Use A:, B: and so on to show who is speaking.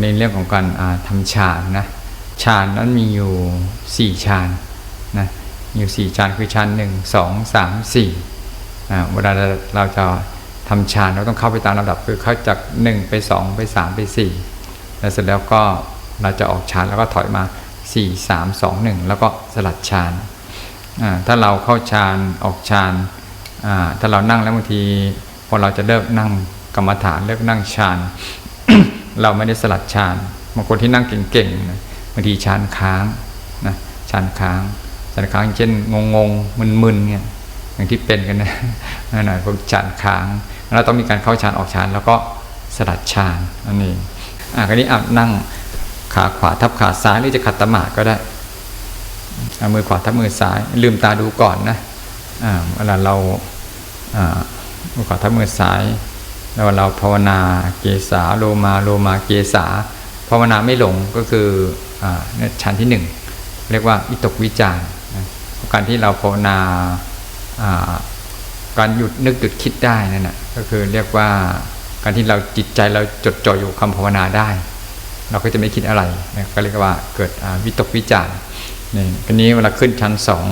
A: ในเรื่องของการอ่าทำฌานนะฌานนั้นมีอยู่สี่ฌานนะมีอยู่สี่ฌานคือฌานหนึ่งสองสามสี่อ่าเวลาเราจะทำฌานเราต้องเข้าไปตามลำดับคือเข้าจากหนึ่งไปสองไปสามไปสี่แล้วเสร็จแล้วก็เราจะออกฌานแล้วก็ถอยมาสี่สามสองหนึ่งแล้วก็สลัดฌานอ่าถ้าเราเข้าฌานออกฌานอ่าถ้าเรานั่งแล้วบางทีพอเราจะเลิกนั่งกรรมฐานเลิกนั่งฌาน เราไม่ได้สลัดฌานบางคนที่นั่งเก่งๆนะบางทีฌานค้างนะฌานค้างฌานค้างเช่นงงๆมึนๆเนี่ยอย่างที่เป็นกันนะนั่นน่ะพวกฌานค้างเราต้องมีการเข้าฌานออกฌานแล้วก็สลัดฌานนั่นเองอะคราวนี้อะนั่งขาขวาทับขาซ้ายหรือจะขัดตมาก็ได้เอามือขวาทับมือซ้าย ลืมตาดูก่อนนะอ่าเวลาเราอ่ามือขวาทับมือซ้าย แล้วเราภาวนาเกสาโลมาโลมาเกสาภาวนาไม่หลงก็คืออชั้นที่หนึ่งเรียกว่าวิตกวิจารการที่เราภาวนาการหยุดนึกหยุดคิดได้นั่นนะก็คือเรียกว่าการที่เราจิตใจเราจดจ่ออยู่คำภาวนาได้ เราก็จะไม่คิดอะไรนะก็เรียกว่าเกิดวิตกวิจารณ์นี่ทีนี้เวลาขึ้นชั้นสอง